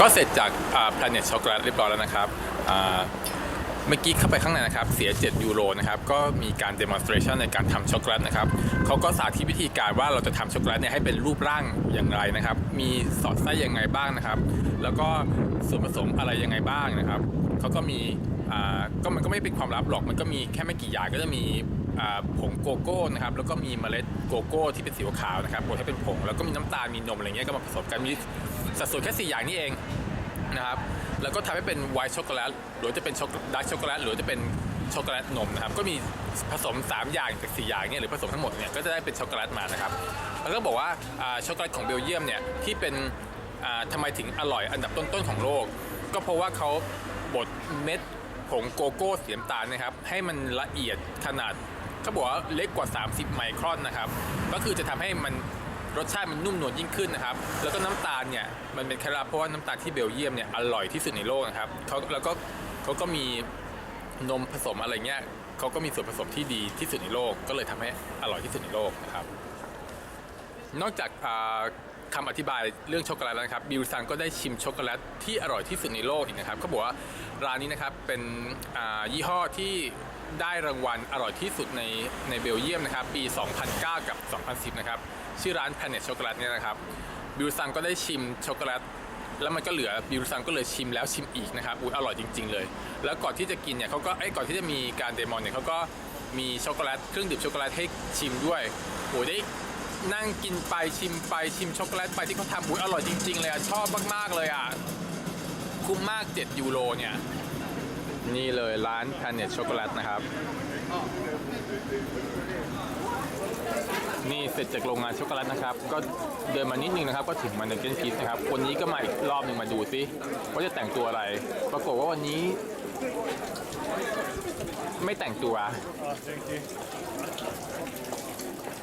ก็เสร็จจาก Planet Chocolate เรียบร้อยแล้วนะครับเมื่อกี้เข้าไปข้างในนะครับ เสีย 7 ยูโรนะครับ ก็มีการ demonstration ในการทำช็อกโกแลตนะครับเขาก็สาธิตวิธีการว่าเราจะทำช็อกโกแลตเนี่ยให้เป็นรูปร่างอย่างไรนะครับ มีสอดไส้ยังไงบ้างนะครับ แล้วก็ส่วนผสมอะไรยังไงบ้างนะครับเขาก็มีอ่าก็มันก็ไม่เป็นความลับหรอก มันก็มีแค่ไม่กี่อย่างก็จะมี ผงโกโก้นะครับแล้วก็มีเมล็ดโกโก้ที่เป็นสีขาวนะครับบดให้เป็นผงแล้วก็มีน้ำตาลมีนมอะไรเงี้ยก็มาผสมกันมีสัดส่วนแค่สี่อย่างนี้เองนะครับแล้วก็ทำให้เป็นไวท์ช็อกโกแลตหรือจะเป็นช็อกดาร์กช็อกโกแลตหรือจะเป็นช็อกโกแลตนมนะครับก็มีผสม 3 อย่างจาก4อย่างเนี่ยหรือผสมทั้งหมดเนี่ยก็จะได้เป็นช็อกโกแลตมานะครับแล้วก็บอกว่าช็อกโกแลตของเบลเยียมเนี่ยที่เป็นอ่าทำไมถึงอร่อยอันดับต้นๆของโลก ก็เพราะว่าเขาบดเม็ดผงโกโก้สีน้ำตาลนะครับให้มันละเอียดขนาด เขาบอกว่าเล็กกว่า 30 ไมครอนนะครับ ก็คือจะทำให้มันรสชาติมันนุ่มนวลยิ่งขึ้นนะครับ แล้วก็น้ำตาลเนี่ยมันเป็นคล็ดลับเพราะว่าน้ำตาลที่เบลเยียมเนี่ยอร่อยที่สุดในโลกนะครับเขาแล้วก็เขาก็มีนมผสมอะไรเงี้ยเขาก็มีส่วนผสมที่ดีที่สุดในโลก ก็เลยทำให้อร่อยที่สุดในโลกนะครับ นอกจากอ่าคำอธิบายเรื่องช็อกโกแลตแล้วนะครับบิวซังก็ได้ชิมช็อกโกแลตที่อร่อยที่สุดในโลกอีกนะครับเขาบอกว่าร้านนี้นะครับเป็นยี่ห้อที่ ได้รางวัลอร่อยที่สุดในในเบลเยียมนะครับ ปี 2009 กับ 2010 นะครับ ชื่อร้าน Planet Chocolate เนี่ยนะครับ บิวซังก็ได้ชิมช็อกโกแลตแล้วมันก็เหลือบิวซังก็เลยชิมแล้วชิมอีกนะครับอุ้ยอร่อยจริง ๆ เลย แล้วก่อนที่จะกินเนี่ยเขาก็ไอ้ก่อนที่จะมีการเดโมเนี่ยเขาก็มีช็อกโกแลตเครื่องดื่มช็อกโกแลตให้ชิมด้วยโอ้ยได้นั่งกินไปชิมไปชิมช็อกโกแลตไปที่เขาทำอุ้ยอร่อยจริง ๆ เลยอะชอบมากๆเลยอะคุ้มมาก 7 ยูโรเนี่ย นี่เลยร้าน Planet Chocolate นะครับ นี่เสร็จจากโรงงานช็อกโกแลตนะครับ ก็เดินมานิดนึงนะครับ ก็ถึงมันเดนเกนพีซนะครับวันนี้ก็มาอีกรอบหนึ่งมาดูซิว่าจะแต่งตัวอะไร ปรากฏว่าวันนี้ ไม่แต่งตัว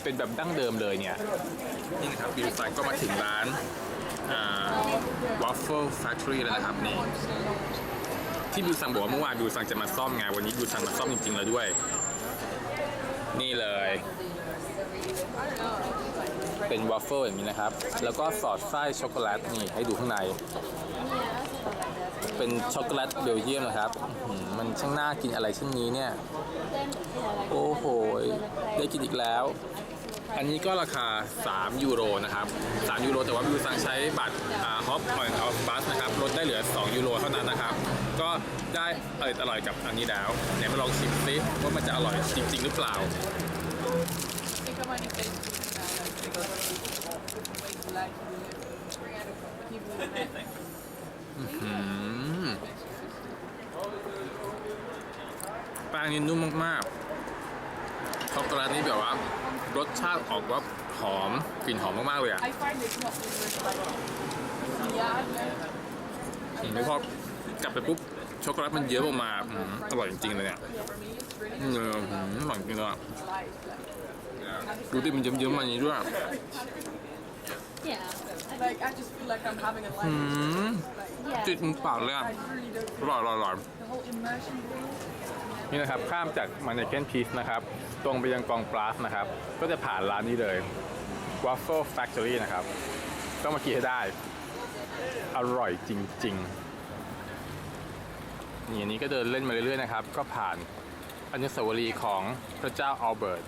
เป็นแบบดั้งเดิมเลยเนี่ย นี่นะครับบิวซันก็มาถึงร้านอ่า Waffle Factory แล้วนะครับนี่ ที่บิวซังบอกว่าเมื่อวานบิวซังจะมาซ่อมไงวันนี้บิวซังมาซ่อมจริงๆแล้วด้วย นี่เลย เป็นวอฟเฟิลอย่างนี้นะครับ แล้วก็สอดไส้ช็อกโกแลตนี่ให้ดูข้างใน เป็นช็อกโกแลตเบลเยียมนะครับ มันช่างน่ากินอะไรเช่นนี้เนี่ย โอ้โห ได้กินอีกแล้วอันนี้ก็ราคา 3 ยูโรนะครับ 3 ยูโร แต่ว่าบิวซังใช้บัตรฮอปออนออฟบัสนะครับ ลดได้เหลือ 2 ยูโรเท่านั้นนะครับ ก็ได้อร่อยอร่อยกับอันนี้แล้วไหนมาลองชิมซิว่ามันจะอร่อยจริง ๆ หรือเปล่า Ik kan maar niet tegen because way too light to do อืม แป้งนี่นุ่มมากๆช็อกโกแลตนี่แบบว่ารสชาติออกว่าหอมกลิ่นหอมมากๆเลยอะ I find it not like yeah, อืมแล้วพอ กลับไปปุ๊บช็อกโกแลตมันเยอะออกมาอืมอร่อยจริงๆเลยเนี่ย for me it's really อืมอืมอร่อยจริงเลยอะ light. Like, ดูดิมันเยิ้มๆมาอย่างนี้ด้วย Yeah. like I just feel like I'm having a light. อืม Yeah. ติดมุมปากเลยอะ I really don't อร่อยอร่อยอร่อย the whole immersion thing. นี่นะครับ ข้ามจากมันเนเกนพีซนะครับ ตรงไปยังกองปลาสนะครับ ก็จะผ่านร้านนี้เลย Waffle Factory นะครับ ต้องมากินให้ได้ อร่อยจริง ๆ นี่อันนี้ก็เดินเล่นมาเรื่อยๆนะครับ ก็ผ่านอนุสาวรีย์ของพระเจ้าอัลเบิร์ต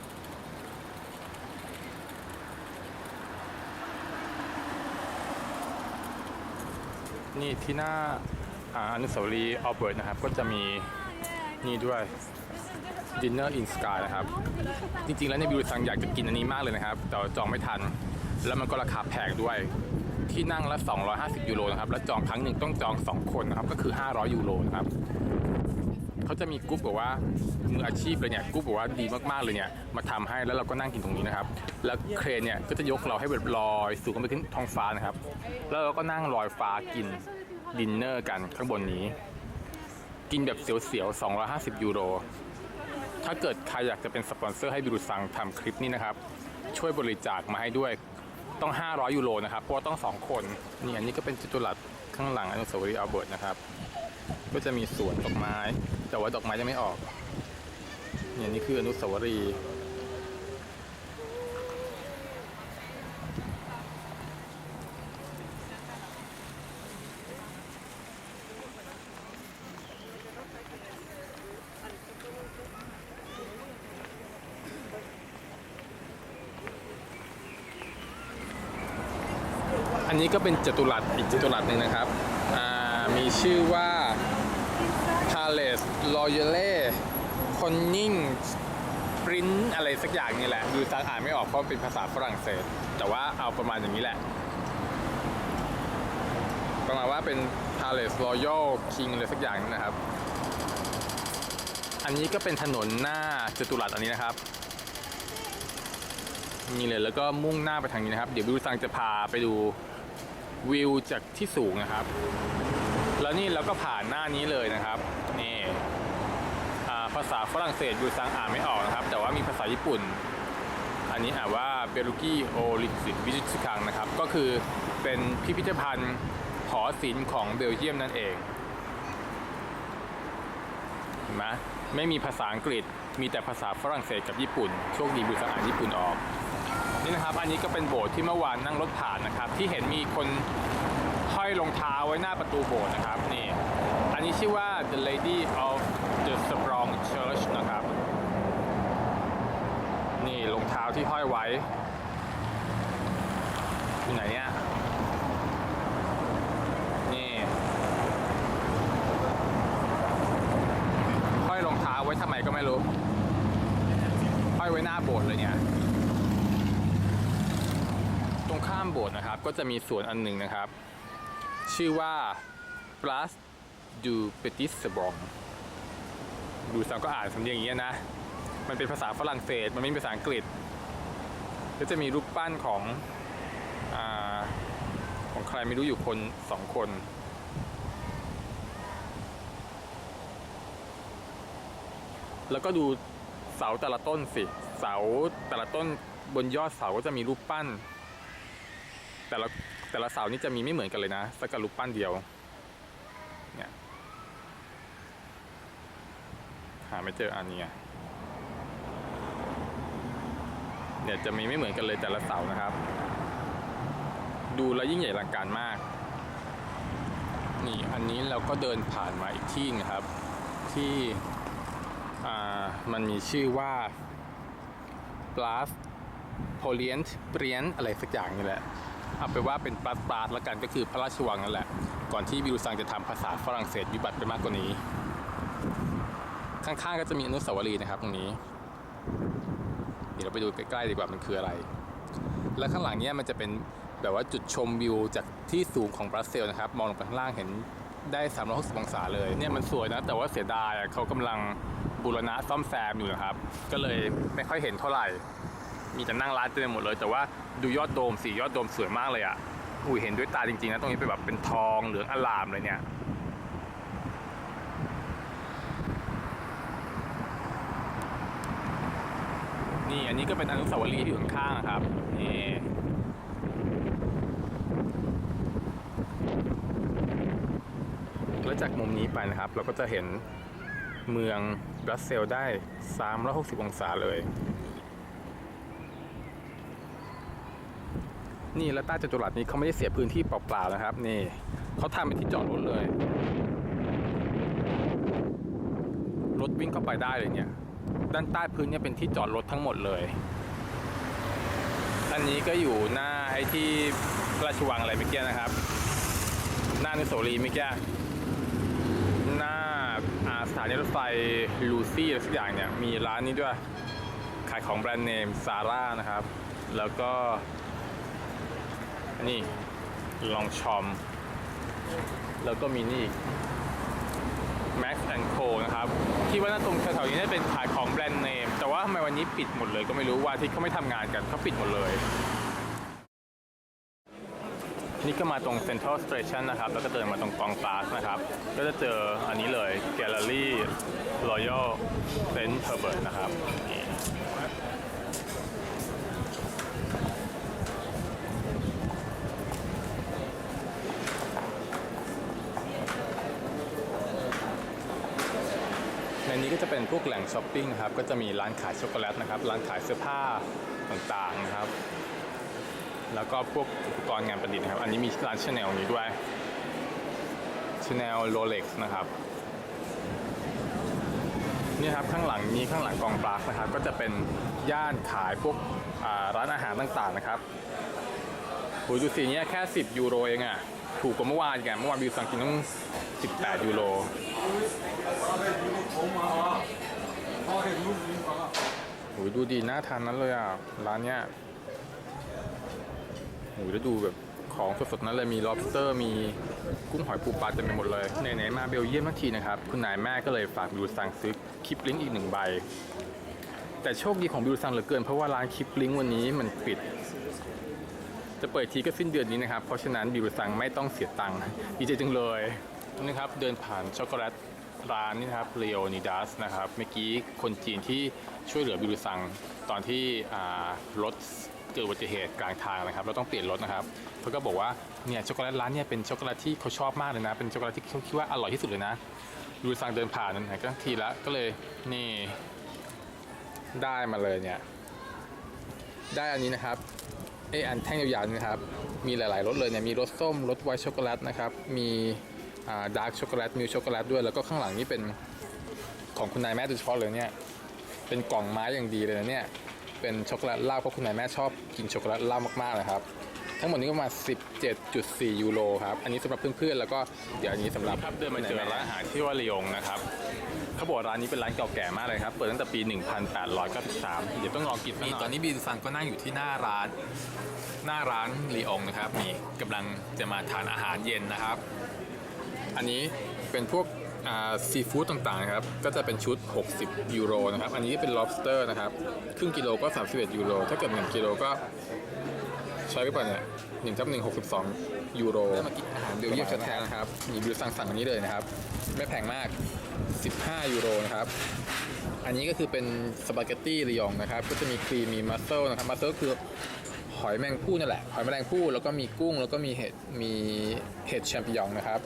นี่ที่หน้าอนุสาวรีย์อัลเบิร์ตนะครับ ก็จะมีนี่ด้วย Dinner in Sky นะครับ จริงๆแล้วในบิวซังอยากจะกินอันนี้มากเลยนะครับ แต่จองไม่ทัน แล้วมันก็ราคาแพงด้วย ที่นั่งละ 250 ยูโรนะครับ แล้วจองครั้งหนึ่งต้องจอง 2 คนนะครับ ก็คือ 500 ยูโรนะครับเขาจะมีกรุ๊ปแบบว่ามืออาชีพเลยเนี่ยกรุ๊ปแบบว่าดีมากๆเลยเนี่ยมาทำให้แล้วเราก็นั่งกินตรงนี้นะครับ แล้วเครนเนี่ยก็จะยกเราให้แบบลอยสูงขึ้นไปถึงท้องฟ้านะครับ แล้วเราก็นั่งลอยฟ้ากินดินเนอร์กันข้างบนนี้ กินแบบเสียวๆ250 ยูโร ถ้าเกิดใครอยากจะเป็นสปอนเซอร์ให้บิรุซังทำคลิปนี้นะครับ ช่วยบริจาคมาให้ด้วย ต้อง 500 ยูโรนะครับ เพราะว่าต้อง 2 คนนี่อันนี้ก็เป็นจิตุรัสข้างหลังอนุสาวรีย์อัลเบิร์ตนะครับ ก็จะมีสวนดอกไม้ แต่ว่าดอกไม้ยังไม่ออกเนี่ยนี่คืออนุสาวรีย์ นนี้ก็เป็นจตุรัสอีกจตุรัสหนึ่งนะครับมีชื่อว่า Palace Royale Conning Print อะไรสักอย่างนี่แหละ ดูซังอ่านไม่ออกเพราะเป็นภาษาฝรั่งเศส แต่ว่าเอาประมาณอย่างนี้แหละ ประมาณว่าเป็น Palace Royal King อะไรสักอย่างนี่นะครับ อันนี้ก็เป็นถนนหน้าจตุรัสอันนี้นะครับนี่เลยแล้วก็มุ่งหน้าไปทางนี้นะครับ เดี๋ยวบิวซังจะพาไปดู วิวจากที่สูงนะครับ แล้วนี่เราก็ผ่านหน้านี้เลยนะครับนี่ภาษาฝรั่งเศสบิวซังอ่านไม่ออกนะครับ แต่ว่ามีภาษาญี่ปุ่น อันนี้อ่านว่าเบรุกิโอลิสิวิจิตคังนะครับ ก็คือเป็นพิพิธภัณฑ์หอศิลป์ของเบลเยียมนั่นเองเห็นไหมไม่มีภาษาอังกฤษมีแต่ภาษาฝรั่งเศสกับญี่ปุ่น โชคดีบิวซังอ่านญี่ปุ่นออก นี่นะครับ อันนี้ก็เป็นโบสถ์ที่เมื่อวานนั่งรถผ่านนะครับ ที่เห็นมีคนห้อยรองเท้าไว้หน้าประตูโบสถ์นะครับนี่อันนี้ชื่อว่า The Lady of the Sprong Church นะครับ นี่รองเท้าที่ห้อยไว้อยู่ไหนเนี่ยนี่ห้อยรองเท้าไว้ทำไมก็ไม่รู้ห้อยไว้หน้าโบสถ์เลยเนี่ย ข้ามโบสถ์นะครับ ก็จะมีสวนอันหนึ่งนะครับ ชื่อว่า Place du Petit Sabron ดูสังก็อ่านสำเนียงอย่างเงี้นะ มันเป็นภาษาฝรั่งเศส มันไม่มีภาษาอังกฤษ ก็จะมีรูปปั้นของอของใครไม่รู้อยู่คนสองคนแล้วก็ดูเสาแต่ละต้นสิ เสาแต่ละต้นบนยอดเสาก็จะมีรูปปั้น แต่ละแต่ละเสานี่จะมีไม่เหมือนกันเลยนะสักกับรูปปั้นเดียวเนี่ยหาไม่เจออันนี้เนี่ยจะมีไม่เหมือนกันเลยแต่ละเสานะครับ ดูแล้วยิ่งใหญ่ลังการมาก นี่อันนี้เราก็เดินผ่านมาอีกที่นะครับ ที่อ่ามันมีชื่อว่า p l a s p o l i e n t p r i e n อะไรสักอย่างนี่แหละ เอาไปว่าเป็นปลาปลาแล้วกันก็คือพระราชวังนั่นแหละ ก่อนที่บิวซังจะทำภาษาฝรั่งเศสวิบัติไปมากกว่านี้ ข้างๆก็จะมีอนุสาวรีย์นะครับ ตรงนี้ เดี๋ยวเราไปดูใกล้ๆดีกว่ามันคืออะไร และข้างหลังเนี้ยมันจะเป็นแบบว่าจุดชมวิวจากที่สูงของบรัสเซลนะครับ มองลงไปข้างล่างเห็นได้ 360องศาเลยเนี่ยมันสวยนะ แต่ว่าเสียดายเขากำลังบูรณะซ่อมแซมอยู่นะครับ ก็เลยไม่ค่อยเห็นเท่าไหร่ มีแต่นั่งร้านเต็มไปหมดเลย แต่ว่าดูยอดโดมสียอดโดมสวยมากเลยอะ่ะอุ้ยเห็นด้วยตาจริงๆนะตรงนี้เป็นแบบเป็นทองเหลืองอลามเลยเนี่ยนี่อันนี้ก็เป็นอนุสาวรีย์ที่อยู่ข้างๆนะครับนี่แล้วจากมุมนี้ไปนะครับ เราก็จะเห็นเมืองบรัสเซลได้ 360 องศาเลย นี่แล้วใต้จัตุรัสนี้เขาไม่ได้เสียพื้นที่เปล่าๆนะครับ นี่เขาทำเป็นที่จอดรถเลย รถวิ่งเข้าไปได้เลยเนี่ย ด้านใต้พื้นเนี่ยเป็นที่จอดรถทั้งหมดเลย อันนี้ก็อยู่หน้าไอ้ที่ระราชวังอะไรเมื่อกี้นะครับ หน้าอนุสาวรีเมื่อกี้หน้าอาสถานีรถไฟลูซี่อะไรสักอย่างเนี่ย มีร้านนี้ด้วย ขายของแบรนด์เนมซาร่านะครับ แล้วก็ นนี้ลองชอม แล้วก็มีนี่อีก Max Co นะครับที่ว่าน้าตรงแถวๆนี้น่าจะเป็นขายของแบรนด์เนม แต่ว่าทำไมวันนี้ปิดหมดเลยก็ไม่รู้ว่าที่เขาไม่ทำงานกันเขาปิดหมดเลย นี่ก็มาตรง Central Station นะครับ แล้วก็เดินมาตรงกองปาสนะครับ ก็จะเจออันนี้เลย Gallery Royal Saint Herbert นะครับ จะเป็นพวกแหล่งช้อปปิ้งครับก็จะมีร้านขายช็อกโกแลตนะครับร้านขายเสื้อผ้าต่างๆนะครับ แล้วก็พวกอุปกรณ์งานประดิษฐ์นะครับ อันนี้มีร้านชาแนลนี้ด้วยชาแนลโรเล็กซ์นะครับนี่ครับข้างหลังนี้ข้างหลังกองปลานะครับ ก็จะเป็นย่านขายพวกร้านอาหารต่างๆนะครับโหดูสิเนี่ยแค่ 10 ยูโรเองอะถูกกว่าเมื่อวานอีกันเมื่อวานบิวสั่งกินต้อง 18 ยูโรโหดูดีน่าทานนั้นเลยอะ ร้านเนี้ยโหแล้วดูแบบของสดๆนั้นเลยมี lobster มีกุ้งหอยปูปลาเต็มไปหมดเลยไหนๆมาเบลเยียมทั้งทีนะครับ คุณนายแม่ก็เลยฝากบิวสั่งซื้อคลิปลิงก์อีกหนึ่งใบ แต่โชคดีของบิวซังเหลือเกินเพราะว่าร้านคลิปลิงก์วันนี้มันปิด จะเปิดทีก็สิ้นเดือนนี้นะครับ เพราะฉะนั้นบิวซังไม่ต้องเสียตังค์ดีใจจังเลย นะครับเดินผ่านช็อกโกแลตร้านนี่นะครับเลโอนิดัสนะครับเมื่อกี้คนจีนที่ช่วยเหลือบิวซังตอนที่รถเกิดอุบัติเหตุกลางทางนะครับเราต้องเปลี่ยนรถนะครับเขาก็บอกว่าเนี่ยช็อกโกแลตร้านเนี่ยเป็นช็อกโกแลตที่เขาชอบมากเลยนะ เป็นช็อกโกแลตที่เขาคิดว่าอร่อยที่สุดเลยนะบิวซังเดินผ่านนั่นนะก็ทีละก็เลยนี่ได้มาเลยเนี่ยได้อันนี้นะครับไออันแท่งยาวๆนี่นะครับมีหลายๆรสเลยเนี่ยมีรสส้มรสไวท์ช็อกโกแลตนะครับมี ดาร์กช็อกโกแลตมิลช็อกโกแลตด้วย แล้วก็ข้างหลังนี่เป็นของคุณนายแม่โดยเฉพาะเลยเนี่ย เป็นกล่องไม้อย่างดีเลยนะเนี่ย เป็นช็อกโกแลตเล้าเพราะคุณนายแม่ชอบกินช็อกโกแลตเล้ามากๆนะครับ ทั้งหมดนี้ประมาณ 17.4 ยูโรครับ อันนี้สำหรับเพื่อนๆ แล้วก็เดี๋ยวอันนี้สำหรับเดินมาเจอร้านอาหารที่ว่าลียงนะครับเขาบอกร้านนี้เป็นร้านเก่าแก่มากเลยครับ เปิดตั้งแต่ปี 1893 เดี๋ยวต้องลองกินนี่ตอนนี้บีซังก็นั่งอยู่ที่หน้าร้าน หน้าร้านลีองนะครับนี่กำลังจะมาทานอาหารเย็นนะครับ อันนี้เป็นพวกซีฟู้ดต่างๆนะครับ ก็จะเป็นชุด 60 ยูโรนะครับ อันนี้เป็น lobster นะครับ ครึ่งกิโลก็ 31 ยูโร ถ้าเกิด 1 กิโลก็ใช้ไปป่ะเนี่ยหนึ่งทับหนึ่งหกสิบสองยูโรมากินอาหารเบลเยียมแท้ๆนะครับ มีบิวสั่งสั่งอันนี้เลยนะครับ ไม่แพงมาก 15 ยูโรนะครับ อันนี้ก็คือเป็นสปาเกตตี้รียองนะครับ ก็จะมีครีม มีมัสเซลนะครับ มัสเซลคือหอยแมงผู้นั่นแหละ หอยแมลงภู่แล้วก็มีกุ้ง แล้วก็มีเห็ด มีเห็ดแชมปิญองนะครับ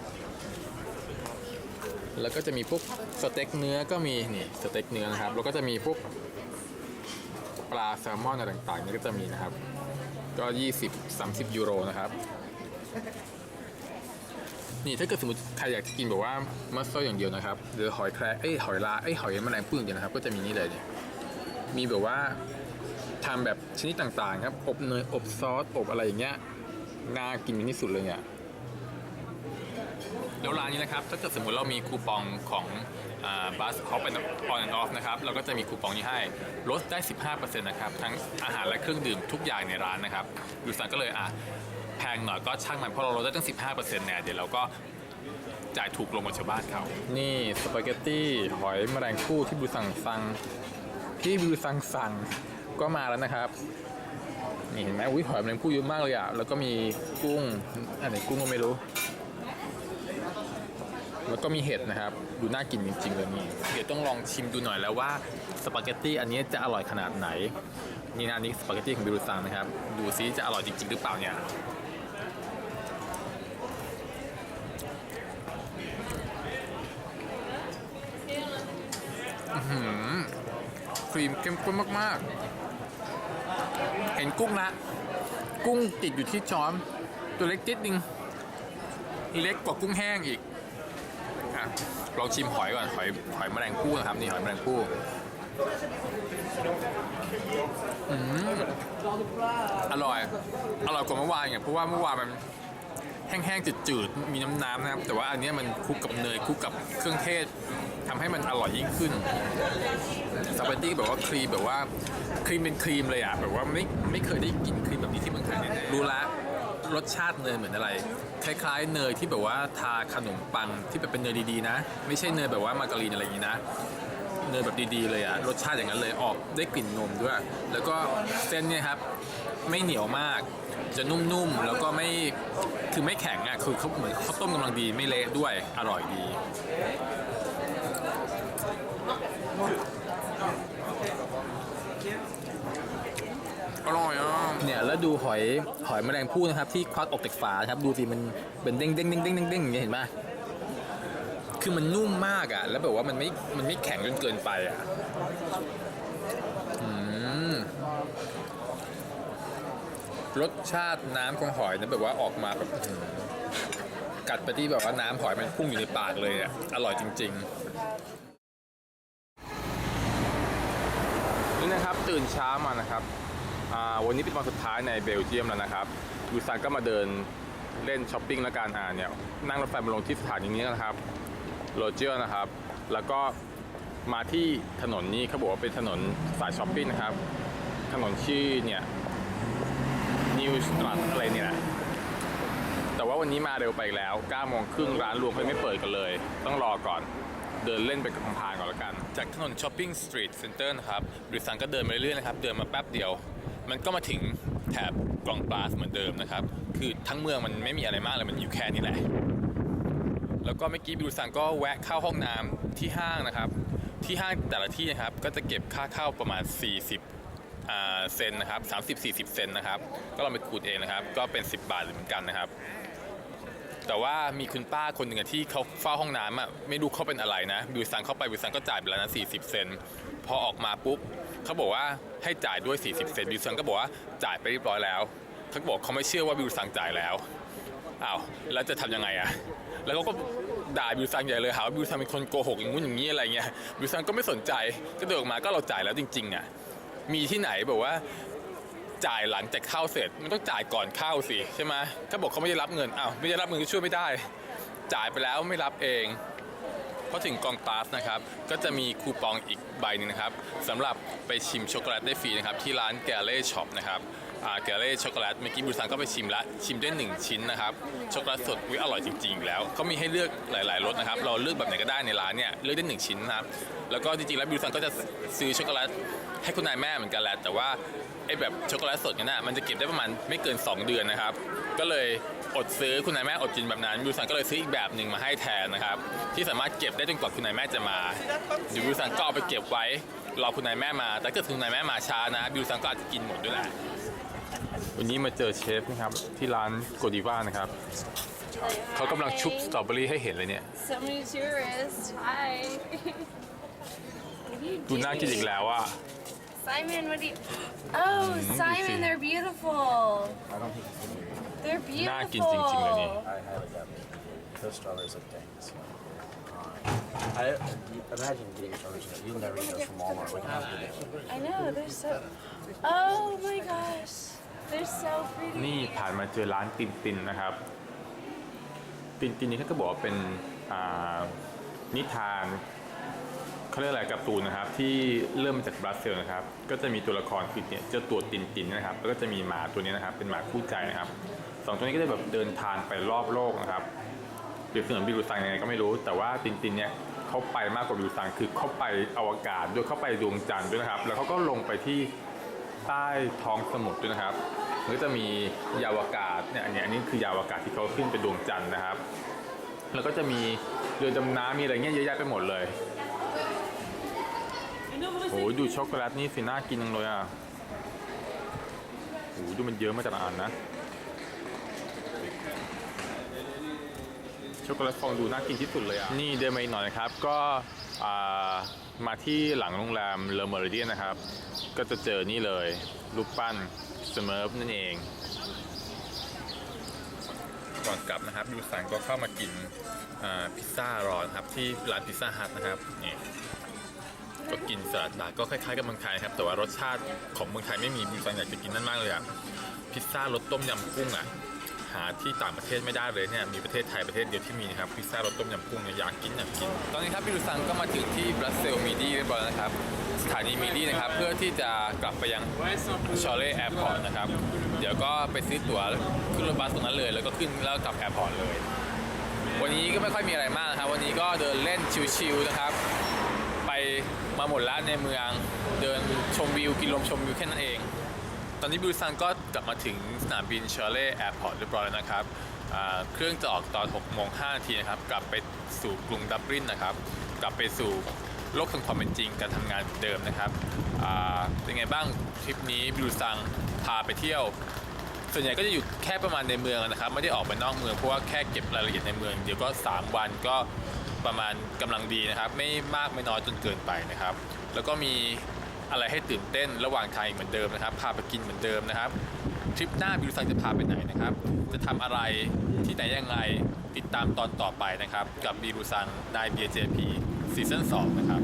แล้วก็จะมีพวกสเต็กเนื้อก็มีนี่สเต็กเนื้อนะครับ แล้วก็จะมีพวกปลาแซลมอนอะไรต่างๆนี่ก็จะมีนะครับ ก็ 20 30 ยูโรนะครับ นี่ถ้าเกิดสมมติใครอยากจะกินแบบว่ามัสเซลอย่างเดียวนะครับ หรือหอยแครงเอ้ยหอยลาเอ้ยหอยแมลงภู่อย่างเดียวนะครับ ก็จะมีนี่เลยเนี่ยมีแบบว่าทำแบบชนิดต่างๆ ครับ อบเนยอบซอสอบอะไรอย่างเงี้ยน่ากินที่สุดเลยเนี่ย แล้วร้านนี้นะครับ ถ้าเกิดสมมติเรามีคูปองของบัสฮอปเป็นออนแอนด์ออฟนะครับ เราก็จะมีคูปองนี้ให้ ลดได้ 15%นะครับ ทั้งอาหารและเครื่องดื่มทุกอย่างในร้านนะครับยูซันก็เลยอะแพงหน่อยก็ช่างมันเพราะเราลดได้ตั้ง 15%เนี่ยเดี๋ยวเราก็จ่ายถูกลงกว่าชาวบ้านเขา นี่สปาเกตตี้หอยแมลงภู่ที่บิวสั่งสั่งที่บิวสั่งสั่งก็มาแล้วนะครับ นี่เห็นไหมอุ้ยหอยแมลงภู่เยอะมากเลยอะ แล้วก็มีกุ้งอันไหนกุ้งก็ไม่รู้ แล้วก็มีเห็ดนะครับ ดูน่ากินจริงๆเลยนี่เดี๋ยวต้องลองชิมดูหน่อยแล้วว่าสปาเกตตี้อันนี้จะอร่อยขนาดไหน นี่นะอันนี้สปาเกตตี้ของบิรุซังนะครับ ดูซิจะอร่อยจริง ๆ หรือเปล่าเนี่ยครีมเข้มข้นมากๆ เห็นกุ้งละ กุ้งติดอยู่ที่ช้อน ตัวเล็กนิดนึง เล็กกว่ากุ้งแห้งอีก ลองชิมหอยก่อนหอยหอยแมลงภู่นะครับนี่หอยแมลงภู่อืมอร่อย อร่อยกว่าเมื่อวานไงเพราะว่าเมื่อวานมันแห้งๆจืดๆมีน้ำๆนะครับ แต่ว่าอันนี้มันคลุกกับเนยคลุกกับเครื่องเทศทำให้มันอร่อยยิ่งขึ้นสปาเกตตี้แบบว่าครีมแบบว่าครีมเป็นครีมเลยอะแบบว่าไม่ไม่เคยได้กินครีมแบบนี้ที่เมืองไทยแน่ๆรู้ละ รสชาติเนยเหมือนอะไร คล้ายๆ เนยที่แบบว่าทาขนมปังที่แบบเป็นเนยดีๆนะ ไม่ใช่เนยแบบว่ามาการีนอะไรอย่างนี้นะ เนยแบบดีๆเลยอะรสชาติอย่างนั้นเลยออกได้กลิ่นนมด้วย แล้วก็เส้นเนี่ยครับไม่เหนียวมาก จะนุ่มๆแล้วก็ไม่คือไม่แข็งอะคือเขาเหมือนเขาต้มกำลังดีไม่เละด้วยอร่อยดีอร่อยอะ เนี่ยแล้วดูหอยหอยแมลงภู่นะครับ ที่ควักออกจากฝาครับดูสิมันเป็นเด้งเด้งเด้งเด้งเด้งเด้งอย่างเงี้ยเห็นปะคือมันนุ่มมากอะ แล้วแบบว่ามันไม่มันไม่แข็งจนเกินไปอะอืมรสชาติน้ำของหอยนะแบบว่าออกมาแบบกัดไปที่แบบว่าน้ำหอยมันพุ่งอยู่ในปากเลยอะอร่อยจริง ๆ นี่นะครับตื่นเช้ามานะครับ วันนี้เป็นวันสุดท้ายในเบลเยียมแล้วนะครับยูซันก็มาเดินเล่นช้อปปิ้งแล้วกันอ่าเนี่ยนั่งรถไฟมาลงที่สถานีนี้นะครับโรเจอร์นะครับ แล้วก็มาที่ถนนนี้เขาบอกว่าเป็นถนนสายช้อปปิ้งนะครับ ถนนชื่อเนี่ยนิวสตรัทอะไรเนี่ยนะแต่ว่าวันนี้มาเร็วไปแล้ว9โมงครึ่งร้านรวมเขาไม่เปิดกันเลย ต้องรอก่อนเดินเล่นไปกับพานก่อนแล้วกัน จากถนนช้อปปิ้งสตรีทเซ็นเตอร์นะครับบริษัทก็เดินไปเรื่อยๆนะครับ เดินมาแป๊บเดียว มันก็มาถึงแถบกลองปลาสเหมือนเดิมนะครับ คือทั้งเมืองมันไม่มีอะไรมากเลยมันอยู่แค่นี้แหละ แล้วก็เมื่อกี้บิวซังก็แวะเข้าห้องน้ำที่ห้างนะครับ ที่ห้างแต่ละที่นะครับ ก็จะเก็บค่าเข้าประมาณ 40อ่าเซนนะครับ30-40 เซนนะครับ ก็เราไปขูดเองนะครับ ก็เป็น 10 บาทเหมือนกันนะครับ แต่ว่ามีคุณป้าคนหนึ่งที่เขาเฝ้าห้องน้ำอะไม่รู้เขาเป็นอะไรนะบิวซังเข้าไปบิวซังก็จ่ายไปแล้วนะ40 เซนพอออกมาปุ๊บเขาบอกว่าให้จ่ายด้วย 40 เซนบิวซังก็บอกว่าจ่ายไปเรียบร้อยแล้วเขาบอกเขาไม่เชื่อว่าบิวซังจ่ายแล้วอ้าวแล้วจะทำยังไงอะ แล้วเขาก็ด่าบิวซังใหญ่เลยหาว่าบิวซังเป็นคนโกหกอย่างงู้นอย่างนี้อะไรเงี้ยบิวซังก็ไม่สนใจก็เดินออกมาก็เราจ่ายแล้วจริงๆอะมีที่ไหนแบบว่า จ่ายหลังจากเข้าเสร็จ มันต้องจ่ายก่อนเข้าสิใช่ไหมถ้าบอกเขาไม่ได้รับเงินอ้าวไม่ได้รับเงินก็ช่วยไม่ได้ จ่ายไปแล้วไม่รับเองพอถึงกองตาสนะครับก็จะมีคูปองอีกใบหนึงนะครับสำหรับไปชิมช็อกโกแลตได้ฟรีนะครับที่ร้านแกเล่ช็อปนะครับ อ่าแกเล่ช็อกโกแลตเมื่อกี้บูซังก็ไปชิมละชิมได้หนึ่งชิ้นนะครับช็อกโกแลตสดอุ๊ยอร่อยจริง ๆ แล้วเขามีให้เลือกหลาย ๆรสนะครับ เราเลือกแบบไหนก็ได้ในร้านเนี่ยเลือกได้หนึ่งชิ้นนะครับแล้วก็จริงๆแล้วบิวซังก็จะซื้อช็อกโกแลตให้คุณนายแม่เหมือนกันแหละแต่ว่าไอ้แบบช็อกโกแลตสดเนี่ยนะมันจะเก็บได้ประมาณไม่เกิน 2 เดือนนะครับ ก็เลยอดซื้อคุณนายแม่อดกินแบบนั้นบิวซันก็เลยซื้ออีกแบบหนึ่งมาให้แทนนะครับ ที่สามารถเก็บได้จนกว่าคุณนายแม่จะมาเดี๋ยวบิวซันก็เอาไปเก็บไว้รอคุณนายแม่มา แต่เกิดคุณนายแม่มาช้านะบิวซันก็อาจจะกินหมดด้วยแหละ วันนี้มาเจอเชฟนะครับ ที่ร้านโกดิว่านะครับ เขากำลังชุบสตรอเบอรี่ให้เห็นเลยเนี่ย So many tourists. Hi. What are you ดูน่ากินอีกแล้วอะ Simon, what do you? Oh, Simon, they're beautiful. I don't think it's gonna be. They're beautiful. น่ากินจริงๆเลยนี่ I highly doubt it. Those strawberries look dang. So. I you imagine getting strawberries. You can never eat those from Walmart. Look how good they look. I know they're so. Oh my gosh, they're so pretty. นี่ผ่านมาเจอร้านตินตินนะครับ ตินตินนี่เขาก็บอกว่าเป็นอ่านิทานเขาเรียกอะไรการ์ตูนนะครับ ที่เริ่มมาจากบราซิลนะครับ ก็จะมีตัวละครคือเนี่ยเจ้าตัวตินตินนะครับ แล้วก็จะมีหมาตัวนี้นะครับ เป็นหมาคู่ใจนะครับสองตัวนี้ก็จะแบบเดินทางไปรอบโลกนะครับเปรียบเสมือนบิรูซังยังไงก็ไม่รู้ แต่ว่าตินตินเนี่ยเขาไปมากกว่าบิรูซังคือเขาไปอวกาศด้วยเขาไปดวงจันทร์ด้วยนะครับ แล้วเขาก็ลงไปที่ ใต้ท้องสมุทรด้วยนะครับมันก็จะมียาวากาศเนี่ยอันนี้อันนี้คือยาวากาศที่เขาขึ้นไปดวงจันทร์นะครับ แล้วก็จะมีเรือดำน้ำมีอะไรเงี้ยเยอะแยะไปหมดเลยโอ้ยดูช็อกโกแลตนี่สิน่ากินจังเลยอะโอ้ยดูมันเยอะมาแต่ละอันนะช็อกโกแลตฟองดูน่ากินที่สุดเลยอะ นี่เดินมาอีกหน่อยครับ ก็อ่า มาที่หลังโรงแรมเลอเมอริเดียนนะครับ ก็จะเจอนี่เลยรูปปั้นสเมิร์ฟนั่นเอง ก่อนกลับนะครับยูสันก็เข้ามากินพิซซ่ารอนครับที่ร้านพิซซ่าฮัทนะครับนี่ก็กินสลัดบาร์ก็คล้ายๆกับเมืองไทยครับ แต่ว่ารสชาติของเมืองไทยไม่มียูสันอยากจะกินนั่นมากเลยอะพิซซ่ารสต้มยำกุ้งอะ หาที่ต่างประเทศไม่ได้เลยเนี่ยมีประเทศไทยประเทศเดียวที่มีนะครับพิซซ่ารสต้มยำกุ้งเนี่ยอยากกินอยากกินตอนนี้ครับพี่ลูซังก็มาถึงที่บรัสเซลมีดีเรียบร้อยแล้วนะครับสถานีมีดีนะครับเพื่อที่จะกลับไปยังชอเล่แอร์พอร์ตนะครับเดี๋ยวก็ไปซื้อตั๋วขึ้นรถบัสตรงนั้นเลย แล้วก็ขึ้นแล้วกลับแอร์พอร์ตเลย วันนี้ก็ไม่ค่อยมีอะไรมากนะครับ วันนี้ก็เดินเล่นชิลๆนะครับ ไปมาหมดแล้วในเมืองเดินชมวิวกินลมชมวิวแค่นั้นเอง ตอนนี้บิวซันก็กลับมาถึงสนามบินเชอเล่แอร์พอร์ตเรียบร้อยแล้วนะครับ เครื่องจะออกตอน6โมง5นาทีนะครับ กลับไปสู่กรุงดับลินนะครับ กลับไปสู่โลกแห่งความเป็นจริงการทำงานเดิมนะครับเป็นไงบ้างทริปนี้บิวซังพาไปเที่ยว ส่วนใหญ่ก็จะอยู่แค่ประมาณในเมืองนะครับ ไม่ได้ออกไปนอกเมืองเพราะว่าแค่เก็บรายละเอียดในเมือง เดี๋ยวก็ 3 วันก็ประมาณกำลังดีนะครับ ไม่มากไม่น้อยจนเกินไปนะครับ แล้วก็มี อะไรให้ตื่นเต้นระหว่างทางอีกเหมือนเดิมนะครับ พาไปกินเหมือนเดิมนะครับทริปหน้าบิวซังจะพาไปไหนนะครับ จะทำอะไรที่ไหนยังไงติดตามตอนต่อไปนะครับ กับบิวซังได้ BJP ซีซั่น2นะครับ